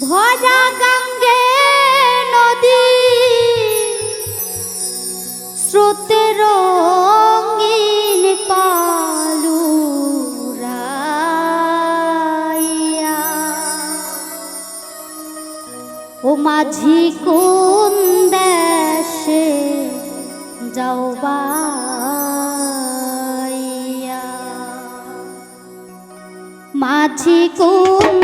ভরা গঙ্গে নদী স্রোতের ও মাঝি কোন দেশে যাও মাঝি কোন